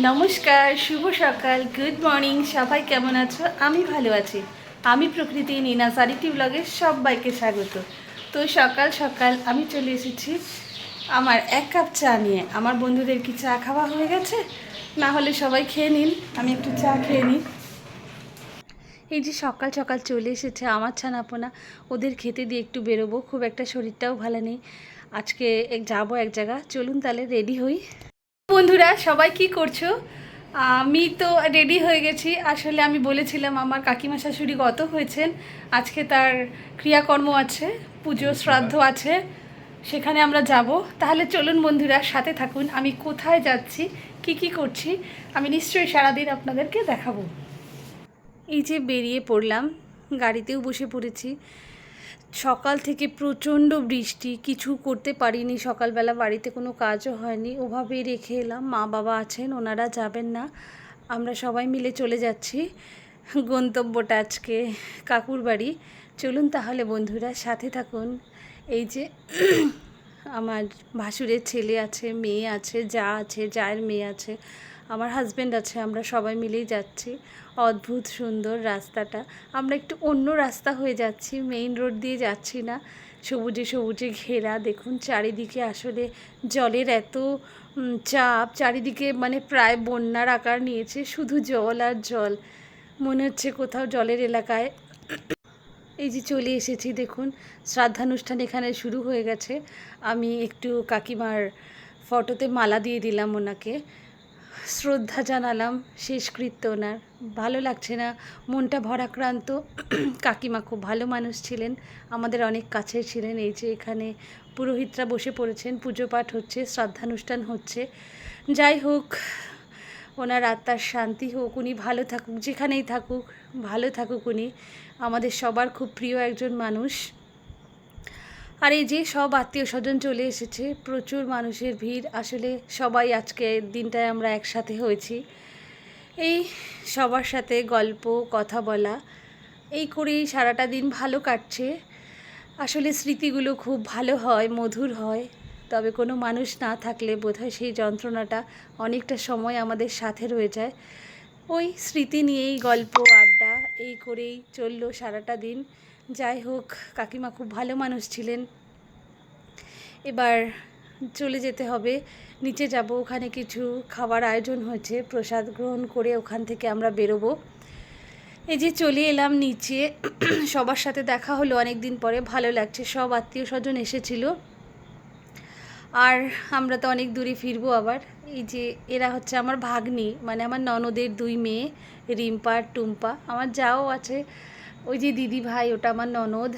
নমস্কার, শুভ সকাল good morning সবাই কেমন আছো? আমি ভালো আছি। আমি প্রকৃতি নিনা সারিটি ব্লগে সবাইকে স্বাগত। তো সকাল সকাল আমি চলে এসেছি আমার এক কাপ চা নিয়ে। আমার বন্ধুদের কি চা খাওয়া হয়ে গেছে? না হলে সবাই খেয়ে নিন, আমি একটু চা খেয়ে নিই। এই যে সকাল সকাল চলে এসেছে আমার ছানাপোনা, ওদের খেতে দিয়ে একটু বেরোবো, খুব একটা শরীরটাও ভালো নেই। আজকে যাব এক জায়গা, চলুন তাহলে রেডি হই। বন্ধুরা, সবাই কি করছ? আমি তো রেডি হয়ে গেছি। আসলে আমি বলেছিলাম, আমার কাকিমা শাশুড়ি গত হয়েছেন। আজকে তার ক্রিয়াকর্ম আছে, পুজো শ্রাদ্ধ আছে, সেখানে আমরা যাব। তাহলে চলুন বন্ধুরা, সাথে থাকুন। আমি কোথায় যাচ্ছি, কি কি করছি, আমি নিশ্চয়ই সারাদিন আপনাদেরকে দেখাবো। এই যে বেরিয়ে পড়লাম, গাড়িতেও বসে পড়েছি। সকাল থেকে প্রচণ্ড বৃষ্টি, কিছু করতে পারিনি। সকালবেলা বাড়িতে কোনো কাজও হয়নি। ওভাবেই রেখে এলাম। মা বাবা আছেন, ওনারা যাবেন না। আমরা সবাই মিলে চলে যাচ্ছি গন্তব্যটা আজকে কাকুর বাড়ি। চলুন তাহলে বন্ধুরা, সাথে থাকুন। এই যে আমার ভাসুরের ছেলে আছে, মেয়ে আছে, যা আছে যায়ের মেয়ে আছে আমার হাজব্যান্ড আছে, আমরা সবাই মিলেই যাচ্ছি। অদ্ভুত সুন্দর রাস্তাটা। আমরা একটু অন্য রাস্তা হয়ে যাচ্ছি মেইন রোড দিয়ে যাচ্ছি না। সবুজে সবুজে ঘেরা, দেখুন চারিদিকে আসলে জলের এত চাপ, চারিদিকে মানে প্রায় বন্যার আকার নিয়েছে, শুধু জল আর জল। মনে হচ্ছে কোথাও জলের এলাকায়। এই যে চলে এসেছি, দেখুন শ্রাদ্ধানুষ্ঠান এখানে শুরু হয়ে গেছে। আমি একটু কাকিমার ফটোতে মালা দিয়ে দিলাম ওনাকে। শ্রদ্ধা জানালাম শেষকৃত্য ওনার। ভালো লাগছে না, মনটা ভরাক্রান্ত। কাকিমা খুব ভালো মানুষ ছিলেন, আমাদের অনেক কাছে ছিলেন। এই যে এখানে পুরোহিতরা বসে পড়েছেন, পুজো পাঠ হচ্ছে, শ্রদ্ধানুষ্ঠান হচ্ছে। যাই হোক, ওনার আত্মার শান্তি হোক, উনি ভালো থাকুক, যেখানেই থাকুক, ভালো থাকুক উনি। আমাদের সবার খুব প্রিয় একজন মানুষ। আর এই যে সব আত্মীয় স্বজন চলে এসেছে, প্রচুর মানুষের ভিড়। আসলে সবাই আজকে দিনটায় আমরা একসাথে হয়েছি। এই সবার সাথে গল্প, কথা বলা, এই করেই সারাটা দিন ভালো কাটছে। আসলে স্মৃতিগুলো খুব ভালো হয়, মধুর হয়। তবে কোনো মানুষ না থাকলে বোধহয় সেই যন্ত্রণাটা অনেকটা সময় আমাদের সাথে রয়ে যায়। ওই স্মৃতি নিয়েই গল্প এই করেই চলল সারাটা দিন। যাই হোক, কাকিমা খুব ভালো মানুষ ছিলেন। এবার চলে যেতে হবে। নিচে যাব, ওখানে কিছু খাবার আয়োজন হয়েছে। প্রসাদ গ্রহণ করে ওখান থেকে আমরা বেরোবো। এই যে চলে এলাম নিচে। সবার সাথে দেখা হলো অনেক দিন পরে। ভালো লাগছে। সব আত্মীয় স্বজন এসেছিল। আর আমরা তো অনেক দূরে ফিরবো আবার। এই যে এরা হচ্ছে আমার ভাগ্নি মানে আমার ননদের দুই মেয়ে, রিম্পা টুম্পা। আমার যাও আছে। ওই যে দিদি ভাই, ওটা আমার ননদ।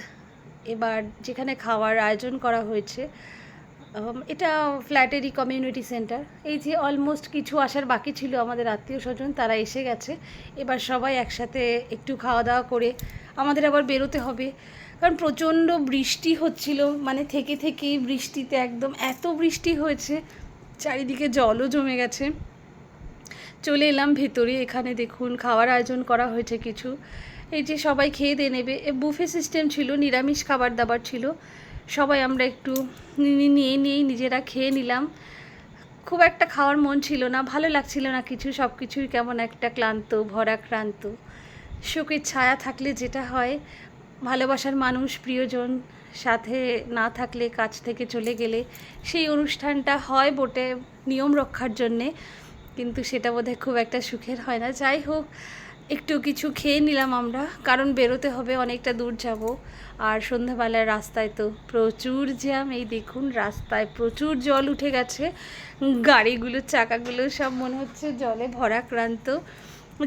এবার যেখানে খাওয়ার আয়োজন করা হয়েছে এটা ফ্ল্যাটেরই কমিউনিটি সেন্টার এই যে অলমোস্ট কিছু আসার বাকি ছিল আমাদের আত্মীয় স্বজন, তারা এসে গেছে। এবার সবাই একসাথে একটু খাওয়া দাওয়া করে আমাদের আবার বেরোতে হবে। কারণ প্রচণ্ড বৃষ্টি হচ্ছিল মানে থেকে থেকেই বৃষ্টিতে একদম এত বৃষ্টি হয়েছে, চারিদিকে জলও জমে গেছে। চলে এলাম ভেতরে, এখানে দেখুন খাওয়ার আয়োজন করা হয়েছে কিছু। এই যে সবাই খেয়ে দিয়ে নেবে। বুফে সিস্টেম ছিল, নিরামিষ খাবার দাবার ছিল। সবাই আমরা একটু নিয়ে নিয়েই নিজেরা খেয়ে নিলাম। খুব একটা খাওয়ার মন ছিল না, ভালো লাগছিল না কিছু সব কিছুই কেমন একটা ক্লান্ত, ভরাক্রান্ত। শোকের ছায়া থাকলে যেটা হয়, ভালোবাসার মানুষ, প্রিয়জন সাথে না থাকলে, কাছ থেকে চলে গেলে সেই অনুষ্ঠানটা হয় বটে নিয়ম রক্ষার জন্যে, কিন্তু সেটা বোধহয় খুব একটা সুখের হয় না। যাই হোক একটু কিছু খেয়ে নিলাম আমরা, কারণ বেরোতে হবে, অনেকটা দূর যাব। আর সন্ধ্যাবেলার রাস্তায় তো প্রচুর জ্যাম, এই দেখুন রাস্তায় প্রচুর জল উঠে গেছে। গাড়িগুলোর চাকাগুলো সব মনে হচ্ছে জলে ভরাক্রান্ত।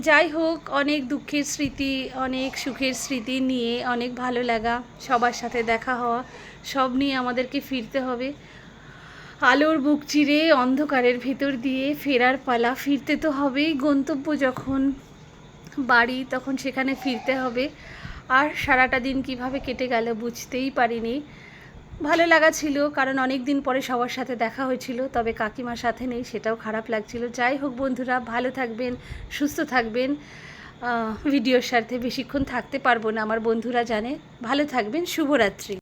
যাই হোক, অনেক দুঃখের স্মৃতি, অনেক সুখের স্মৃতি নিয়ে, অনেক ভালো লাগা সবার সাথে দেখা হওয়া, সব নিয়ে আমাদেরকে ফিরতে হবে। আলোর বুক চিরে অন্ধকারের ভেতর দিয়ে ফেরার পালা ফিরতে তো হবেই গন্তব্য যখন। বাড়ি তখন সেখানে ফিরতে হবে। আর সারাটা দিন কীভাবে কেটে গেল বুঝতেই পারিনি। ভালো লাগা ছিল, কারণ অনেক দিন পরে সবার সাথে দেখা হয়েছিল, তবে কাকিমার সাথে নেই, সেটাও খারাপ লাগছিল। যাই হোক বন্ধুরা, ভালো থাকবেন, সুস্থ থাকবেন। ভিডিওর সাথে বেশিক্ষণ থাকতে পারব না, আমার বন্ধুরা জানে। ভালো থাকবেন, শুভরাত্রি।